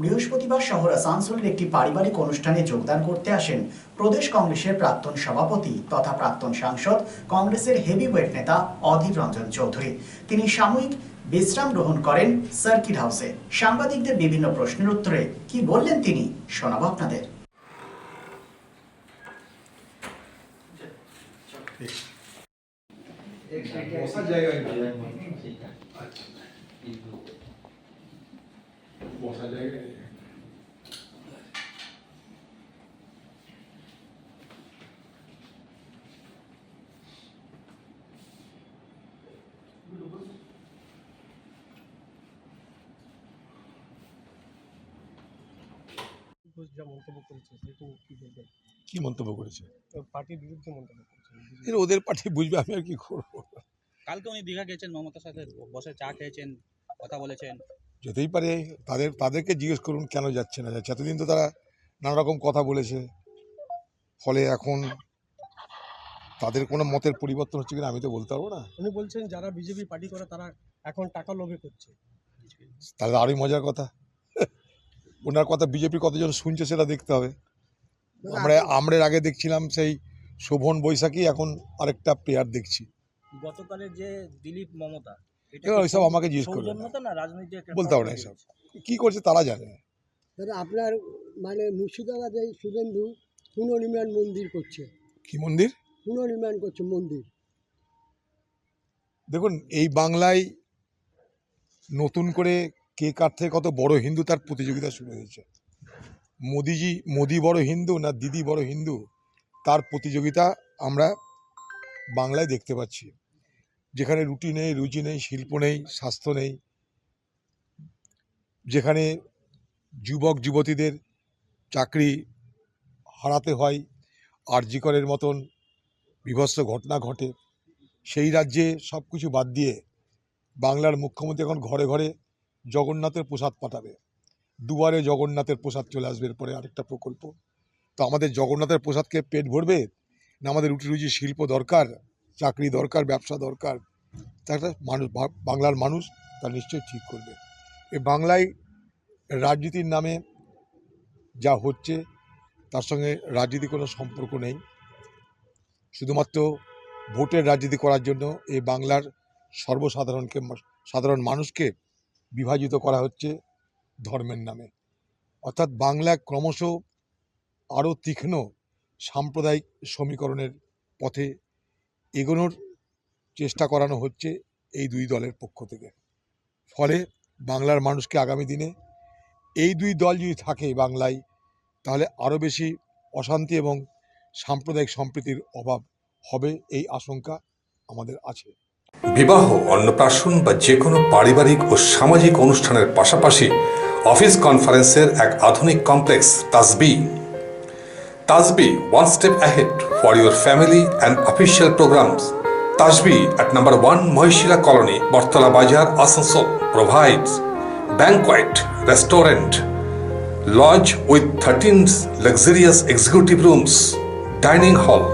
বৃহস্পতিবার শহর আসানসোলের একটি পারিবারিক অনুষ্ঠানে যোগদান করতে আসেন প্রদেশ কংগ্রেসের প্রাক্তন সভাপতি তথা প্রাক্তন সাংসদ কংগ্রেসের হেভিওয়েট নেতা অধীর রঞ্জন চৌধুরী। তিনি সাময়িক বিশ্রাম গ্রহণ করেন সার্কিট হাউসে। সাংবাদিকদের বিভিন্ন প্রশ্নের উত্তরে কি বললেন তিনি, শোনাব আপনাদের। আচ্ছা বসার জায়গা নেই। যা মন্তব্য করেছে সেটা কি বলবেন কি মন্তব্য করেছে? পার্টির বিরুদ্ধে মন্তব্য করেছেন ওদের পার্টি বুঝবে আমি আর কি করব? কালকে উনি দীঘা গেছেন মমতার সাথে বসে চা খেয়েছেন কথা বলেছেন। যেতেই পারে তাদের তাদেরকে জিজ্ঞেস করুন কেন যাচ্ছে না। যাচ্ছে এতদিন তো তারা নানা রকম কথা বলেছে। ফলে এখন তাদের কোনো মতের পরিবর্তন হচ্ছে কিনা আমি তো বলতে পারব না। উনি বলছেন যারা বিজেপি পার্টি করে তারা এখন টাকা লোভে করছে। তাহলে আরোই মজার কথা। ওনার কথা বিজেপি কতজন শুনছে সেটা দেখতে হবে। আমরা আমরা আগে দেখছিলাম সেই শোভন বৈশাখী এখন আরেকটা প্লেয়ার দেখছি। গতকালের যে দিলীপ মমতা ওইসব আমাকে জিজ্ঞেস একটা বলতে পারব না এসব। কি করছে তারা জানে। আপনার মানে মুর্শিদাবাদে শুভেন্দু পুনর্নির্মাণ মন্দির করছে। কি মন্দির? পুনর্নির্মাণ করছে মন্দির। দেখুন এই বাংলায় নতুন করে কে কার থেকে কত বড় হিন্দু তার প্রতিযোগিতা শুরু হয়েছে। মোদিজি মোদি বড় হিন্দু না দিদি বড় হিন্দু তার প্রতিযোগিতা আমরা বাংলায় দেখতে পাচ্ছি। যেখানে রুটি নেই রুচি নেই, শিল্প নেই, স্বাস্থ্য নেই, যেখানে যুবক, যুবতীদের চাকরি হারাতে হয়, আরজিকরের মতন বিভৎস ঘটনা ঘটে, সেই রাজ্যে সব কিছু বাদ দিয়ে বাংলার মুখ্যমন্ত্রী এখন ঘরে ঘরে জগন্নাথের প্রসাদ পাঠাবে। দুয়ারে জগন্নাথের প্রসাদ চলে আসবে এরপরে আরেকটা প্রকল্প। তো আমাদের জগন্নাথের প্রসাদকে পেট ভরবে? না আমাদের রুটি রুজি শিল্প দরকার? চাকরি দরকার, ব্যবসা দরকার, তা একটা মানুষ বাংলার মানুষ তা নিশ্চয়ই ঠিক করবে। এ বাংলায় রাজনীতির নামে যা হচ্ছে, তার সঙ্গে রাজনীতি কোনো সম্পর্ক নেই। শুধুমাত্র ভোটের রাজনীতি করার জন্য এই বাংলার সর্বসাধারণকে, সাধারণ মানুষকে বিভাজিত করা হচ্ছে ধর্মের নামে। অর্থাৎ বাংলা ক্রমশ আরও তীক্ষ্ণ সাম্প্রদায়িক সমীকরণের পথে এগোনোর চেষ্টা করানো হচ্ছে এই দুই দলের পক্ষ থেকে। ফলে বাংলার মানুষকে আগামী দিনে এই দুই দল যদি থাকে বাংলায়, তাহলে আরও বেশি অশান্তি এবং সাম্প্রদায়িক সম্প্রীতির অভাব হবে এই আশঙ্কা আমাদের আছে। বিবাহ, অন্নপ্রাশন বা যে কোনো পারিবারিক ও সামাজিক অনুষ্ঠানের পাশাপাশি অফিস কনফারেন্সের এক আধুনিক complex, Tasbi Tasbi one step ahead for your family and official programs Tasbi at number one Mahishila colony Battala Bazar Asansol provides banquet restaurant lodge with 13 luxurious executive rooms, dining hall,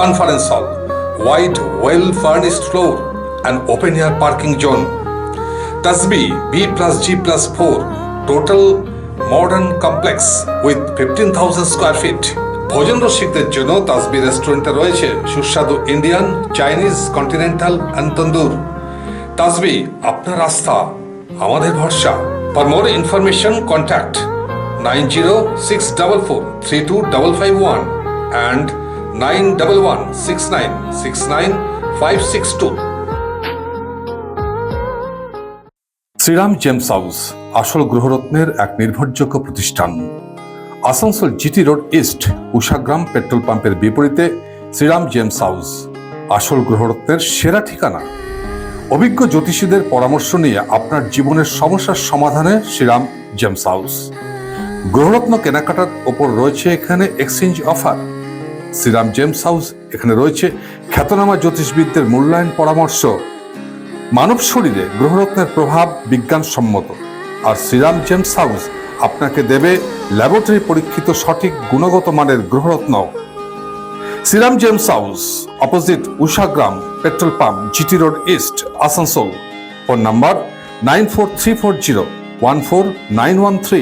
conference hall, wide, well furnished floor, and open air parking zone. Tasbi B plus G plus 4, total modern complex with 15,000 square feet. ভোজন রসিকদের জন্য তাসবি রেস্টুরেন্টে রয়েছে সুস্বাদু Indian, Chinese continental and tandoor. Tasbi আপনার আস্থা আমাদের ভরসা। For more information contact nine zero six double four three two double five one and nine double one six nine six nine five six two Shriram gems house, আসল গ্রহরত্নের এক নির্ভরযোগ্য প্রতিষ্ঠান। Asansol GT road east Ushagram petrol পাম্পের বিপরীতে Shriram gems house. আসল গ্রহরত্নের সেরা ঠিকানা। অভিজ্ঞ জ্যোতিষীদের পরামর্শ নিয়ে আপনার জীবনের সমস্যার সমাধানে শ্রীরাম জেমস হাউস। গ্রহরত্ন কেনাকাটার ওপর রয়েছে এখানে exchange offer. Shriram gems house এখানে রয়েছে খ্যাতনামা জ্যোতিষবিদদের মূল্যায়ন পরামর্শ। মানব শরীরে গ্রহরত্নের প্রভাব বিজ্ঞানসম্মত। আর শ্রীরাম জেমস হাউস আপনাকে দেবে ল্যাবরেটরি পরীক্ষিত সঠিক গুণগত মানের গ্রহরত্ন। Shriram gems house, opposite Ushagram petrol pump, GT road east, Asansol. Phone number nine four three four zero one four nine one three.